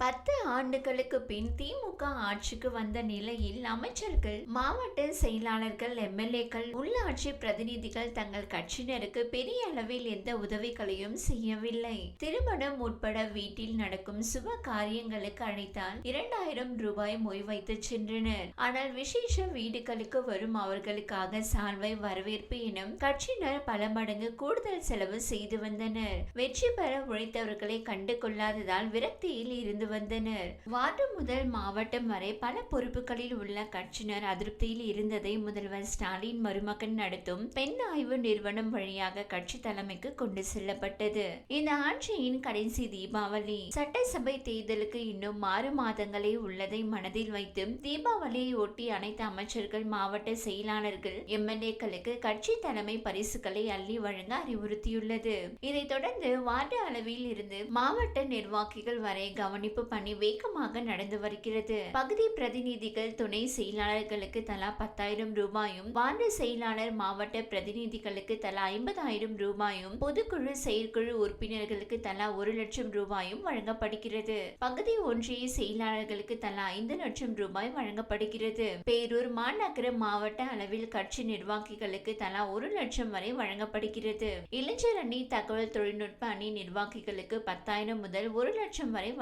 பத்து ஆண்டுகளுக்கு பின் திமுக ஆட்சிக்கு வந்த நிலையில் அமைச்சர்கள் மாவட்ட செயலாளர்கள் எம்எல்ஏக்கள் உள்ளாட்சி பிரதிநிதிகள் தங்கள் கட்சியினருக்கு பெரிய அளவில் எந்த உதவிகளையும் செய்யவில்லை. திருமணம் உட்பட வீட்டில் நடக்கும் சுப காரியங்களுக்கு அழைத்தால் இரண்டாயிரம் ரூபாய் மொய் வைத்து சென்றனர். ஆனால் விசேஷ வீடுகளுக்கு வரும் அவர்களுக்காக சால்வை வரவேற்பு எனும் கட்சியினர் பல மடங்கு கூடுதல் செலவு செய்து வந்தனர். வெற்றி பெற உழைத்தவர்களை கண்டு கொள்ளாததால் விரக்தியில் இருந்து வந்தனர். வார்டு முதல் மாவட்டம் வரை பல பொறுப்புகளில் உள்ள கட்சியினர் அதிருப்தியில் இருந்ததை முதல்வர் ஸ்டாலின் மருமகன் நடத்தும் பெண் ஆய்வு நிறுவனம் வழியாக கட்சி தலைமைக்கு கொண்டு செல்லப்பட்டது. இந்த ஆட்சியின் கடைசி தீபாவளி. சட்டசபை தேர்தலுக்கு இன்னும் ஆறு மாதங்களே உள்ளதை மனதில் வைத்து தீபாவளியை ஒட்டி அனைத்து அமைச்சர்கள் மாவட்ட செயலாளர்கள் எம்எல்ஏக்களுக்கு கட்சி தலைமை பரிசுகளை அள்ளி வழங்க அறிவுறுத்தியுள்ளது. இதைத் தொடர்ந்து வார்டு அளவில் இருந்து மாவட்ட நிர்வாகிகள் வரை கவனிப்பு பணி வேகமாக நடந்து வருகிறது. பகுதி பிரதிநிதிகள் துணை செயலாளர்களுக்கு தலா பத்தாயிரம் ரூபாயும் வார்டு செயலாளர் மாவட்ட பிரதிநிதிகளுக்கு தலா ஐம்பதாயிரம் ரூபாயும் பொதுக்குழு செயற்குழு உறுப்பினர்களுக்கு தலா ஒரு லட்சம் ரூபாயும் வழங்கப்படுகிறது. பகுதி ஒன்றிய செயலாளர்களுக்கு தலா ஐந்து லட்சம் ரூபாய் வழங்கப்படுகிறது. பேரூர் மாநகர மாவட்ட அளவில் கட்சி நிர்வாகிகளுக்கு தலா ஒரு லட்சம் வரை வழங்கப்படுகிறது. இளைஞர் அணி தகவல் தொழில்நுட்ப அணி நிர்வாகிகளுக்கு பத்தாயிரம் முதல் ஒரு லட்சம் வரை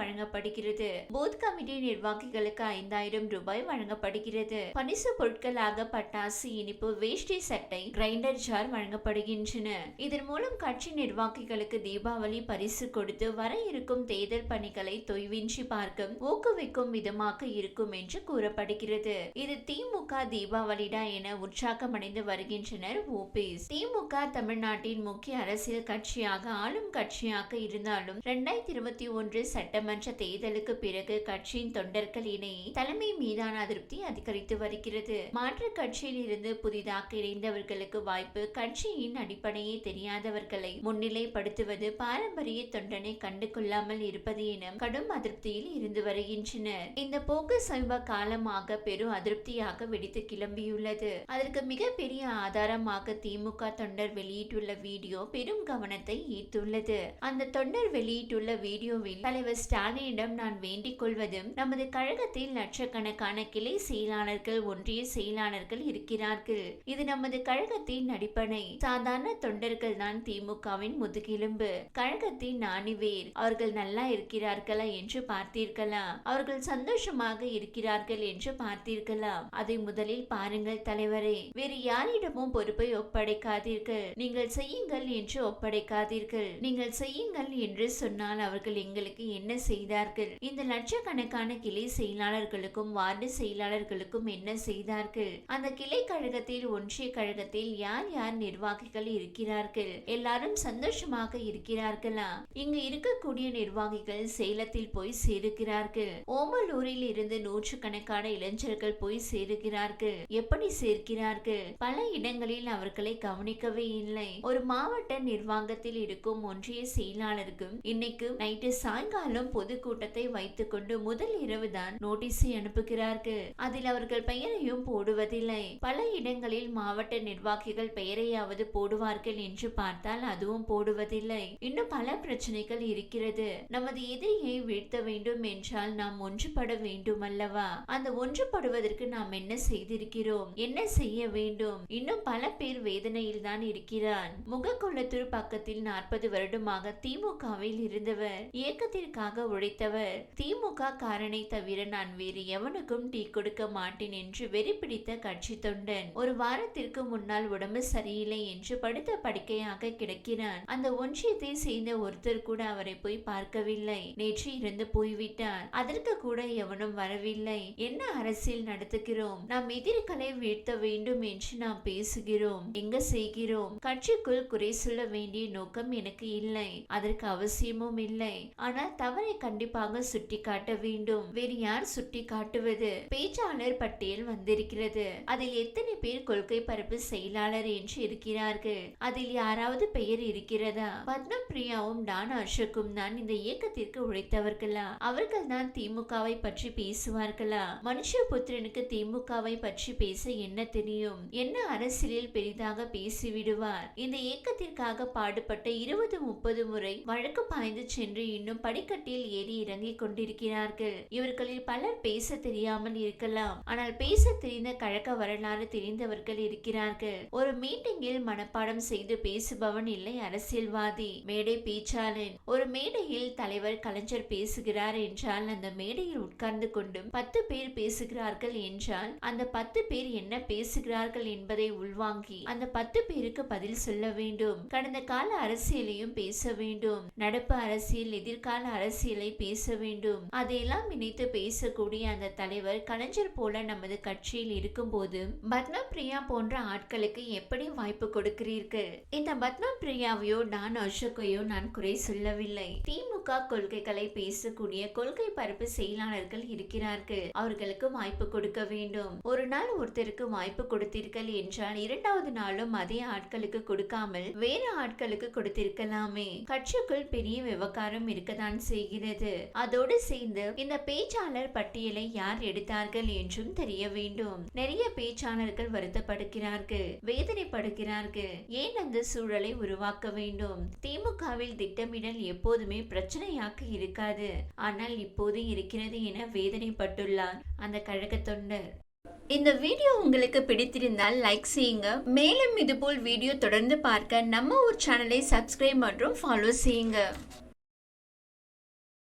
வழங்கப்படுகிறது. பூத் கமிட்டி நிர்வாகிகளுக்கு ஐந்தாயிரம் ரூபாய் வழங்கப்படுகிறது. பரிசு பொருட்களாக பட்டாசு இனிப்பு வேஷ்டி சட்டை கிரைண்டர் ஜார் வழங்கப்படுகின்றன. இதன் மூலம் கட்சி நிர்வாகிகளுக்கு தீபாவளி பரிசு கொடுத்து வர இருக்கும் தேர்தல் பணிகளை தொய்வின்றி பார்க்க ஊக்குவிக்கும் விதமாக இருக்கும் என்று கூறப்படுகிறது. இது திமுக தீபாவளிடா என உற்சாகமடைந்து வருகின்றனர் ஓபிஎஸ் திமுக தமிழ்நாட்டின் முக்கிய அரசியல் கட்சியாக ஆளும் கட்சியாக இருந்தாலும் இரண்டாயிரத்தி இருபத்தி ஒன்று சட்டமன்ற தேர்தலுக்கு பிறகு கட்சியின் தொண்டர்கள் தலைமை மீதான அதிருப்தி அதிகரித்து வருகிறது. மாற்று கட்சியில் இருந்து புதிதாக இணைந்தவர்களுக்கு வாய்ப்பு கட்சியின் அடிப்படையே தெரியாதவர்களை முன்னிலைப்படுத்துவது பாரம்பரிய தொண்டனை கண்டு கொள்ளாமல் இருப்பது என கடும் அதிருப்தியில் இருந்து வருகின்றனர். இந்த போக்கு சமீப காலமாக பெரும் அதிருப்தியாக வெடித்து கிளம்பியுள்ளது. அதற்கு மிகப்பெரிய ஆதாரமாக திமுக தொண்டர் வெளியிட்டுள்ள வீடியோ பெரும் கவனத்தை ஈர்த்துள்ளது. அந்த தொண்டர் வெளியிட்டுள்ள வீடியோவில் தலைவர் ஸ்டாலினிடம் நான் வேண்டிக் கொள்வதும் நமது கழகத்தில் லட்சக்கணக்கான கிளை செயலாளர்கள் ஒன்றிய செயலாளர்கள் இருக்கிறார்கள். இது நமது கழகத்தின் அடிப்படை சாதாரண தொண்டர்கள் தான் திமுகவின் முதுகெலும்பு. கழகத்தின் நாணிவேர். அவர்கள் நல்லா இருக்கிறார்களா என்று பார்த்தீர்களா? அவர்கள் சந்தோஷமாக இருக்கிறார்கள் என்று பார்த்தீர்களா? அதை முதலில் பாருங்கள் தலைவரே. வேறு யாரிடமும் பொறுப்பை ஒப்படைக்காதீர்கள். நீங்கள் செய்யுங்கள் என்று ஒப்படைக்காதீர்கள். நீங்கள் செய்யுங்கள் என்று சொன்னால் அவர்கள் எங்களுக்கு என்ன செய்தார்கள் இந்த லட்சக்கணக்கான கிளை செயலாளர்களுக்கும் வார்டு செயலாளர்களுக்கும் என்ன செய்தார்கள்? அந்த கிளை கழகத்தில் ஒன்றிய கழகத்தில் யார் யார் நிர்வாகிகள் இருக்கிறார்கள்? எல்லாரும் சந்தோஷமாக இருக்கிறார்களா? இங்கு இருக்கக்கூடிய நிர்வாகிகள் சேலத்தில் போய் சேருகிறார்கள். ஓமலூரில் இருந்து நூற்றுக்கணக்கான இளைஞர்கள் போய் சேருகிறார்கள். எப்படி சேர்க்கிறார்கள்? பல இடங்களில் அவர்களை கவனிக்கவே இல்லை. ஒரு மாவட்ட நிர்வாகத்தில் இருக்கும் ஒன்றிய செயலாளருக்கும் இன்னைக்கு நைட்டு சாயங்காலம் பொதுக்கூட்டம் பொதுக்கூட்டத்தை வைத்துக்கொண்டு முதல் இரவு தான் அனுப்புகிறார்கள். அதில் அவர்கள் பெயரையும் போடுவதில்லை. பல இடங்களில் மாவட்ட நிர்வாகிகள் பெயரையாவது போடுவார்கள் என்று பார்த்தால் அதுவும் போடுவதில்லை. இன்னும் பல பிரச்சனைகள் இருக்கிறது. நமது எதிரியை வீழ்த்த வேண்டும் என்றால் நாம் ஒன்றுபட வேண்டும் அல்லவா அந்த ஒன்றுபடுவதற்கு நாம் என்ன செய்திருக்கிறோம்? என்ன செய்ய வேண்டும்? இன்னும் பல பேர் வேதனையில் தான் இருக்கிறான் முகக்குளத்தூர் பக்கத்தில் நாற்பது வருடமாக திமுகவில் இருந்தவர். இயக்கத்திற்காக உழைத்தவர் திமுக காரனை தவிர நான் வேறு எவனுக்கும் டீ கொடுக்க மாட்டேன் என்று வெறி பிடித்த கட்சி தொண்டன். ஒரு வாரத்திற்கு முன்னால் உடம்பு சரியில்லை என்று படுத்த படுக்கையாக கிடக்கிறான். அந்த ஒன்றியத்தை சேர்ந்த ஒருத்தர் கூட அவரை போய் பார்க்கவில்லை. நேற்று இருந்து போய்விட்டார். அதற்கு கூட எவனும் வரவில்லை. என்ன அரசியல் நடத்துகிறோம்? நாம் எதிர்களை வீழ்த்த வேண்டும் என்று நாம் பேசுகிறோம். எங்க செய்கிறோம்? கட்சிக்குள் குறை சொல்ல வேண்டிய நோக்கம் எனக்கு இல்லை. அதற்கு அவசியமும் இல்லை. ஆனால் தவறை கண்டிப்பாக சுட்டி காட்ட வேண்டும். வேறு யார் சுட்டி காட்டுவது பேச்சாளர் பட்டியல் வந்திருக்கிறது. அதில் எத்தனை பேர் கொள்கை பரப்பு செயலாளர் என்று இருக்கிறார்கள்? அதில் யாராவது பெயர் இருக்கிறதா? பத்மபிரியாவும் டான் அசோக்கும் தான் இந்த இயக்கத்திற்கு உழைத்தவர்களா? அவர்கள் தான் திமுகவை பற்றி பேசுவார்களா? மனுஷபுத்திரனுக்கு திமுகவை பற்றி பேச என்ன தெரியும்? என்ன அரசியலில் பெரிதாக பேசிவிடுவார்? இந்த இயக்கத்திற்காக பாடுபட்ட இருபது முப்பது முறை வழக்கு பாய்ந்து சென்று இன்னும் படிக்கட்டில் ஏறி இறங்கிக் கொண்டிருக்கிறார்கள். இவர்களில் பலர் பேச தெரியாமல் இருக்கலாம். ஆனால் பேச தெரிந்த கழக வரலாறு தெரிந்தவர்கள் இருக்கிறார்கள். ஒரு மீட்டிங்கில் மனப்பாடம் செய்து பேசுபவன் இல்லை அரசியல்வாதி. மேடை பேச்சாளன். ஒரு மேடையில் தலைவர் கலைஞர் பேசுகிறார் என்றால் அந்த மேடையில் உட்கார்ந்து கொண்டும் பத்து பேர் பேசுகிறார்கள் என்றால் அந்த பத்து பேர் என்ன பேசுகிறார்கள் என்பதை உள்வாங்கி அந்த பத்து பேருக்கு பதில் சொல்ல வேண்டும். கடந்த கால அரசியலையும் பேச வேண்டும். நடப்பு அரசியல் எதிர்கால அரசியலை பேச பேச வேண்டும். அதையெல்லாம் இணைத்து பேசக்கூடிய அந்த தலைவர் கலைஞர் போல நமது கட்சியில் இருக்கும்போது பத்னா பிரியா போன்ற ஆட்களுக்கு எப்படி வாய்ப்பு கொடுக்கிறீர்கள்? இந்த பத்னா பிரியாவையோ நான் அசோக்கையோ நான் குறை சொல்லவில்லை. திமுக கொள்கைகளை பேசக்கூடிய கொள்கை பரப்பு செயலாளர்கள் இருக்கிறார்கள். அவர்களுக்கு வாய்ப்பு கொடுக்க வேண்டும். ஒரு நாள் ஒருத்தருக்கு வாய்ப்பு கொடுத்தீர்கள் என்றால் இரண்டாவது நாளும் அதே ஆட்களுக்கு கொடுக்காமல் வேறு ஆட்களுக்கு கொடுத்திருக்கலாமே. கட்சிக்குள் பெரிய விவகாரம் இருக்கத்தான் செய்கிறது. அதோடு சேர்ந்து இந்த பேச்சாளர் பட்டியலை யார் எடுத்தார்கள் என்றும் தெரிய வேண்டும். நிறைய பேச்சாளர்கள் வருத்தப்படுகிறார்கள் வேதனைப்படுகிறார்கள். ஏன் அந்த சூழலை உருவாக்க வேண்டும்? திமுகவில் திட்டமிடல் எப்போதுமே பிரச்சனை பிரச்சனையாக இருக்காது. ஆனால் இப்போது இருக்கிறது என வேதனைப்பட்டுள்ளார் அந்த கழக தொண்டர். இந்த வீடியோ உங்களுக்கு பிடித்திருந்தால் லைக் செய்யுங்க. மேலும் இதுபோல் வீடியோ தொடர்ந்து பார்க்க நம்ம ஒரு சேனலை சப்ஸ்கிரைப் மற்றும் ஃபாலோ செய்யுங்க.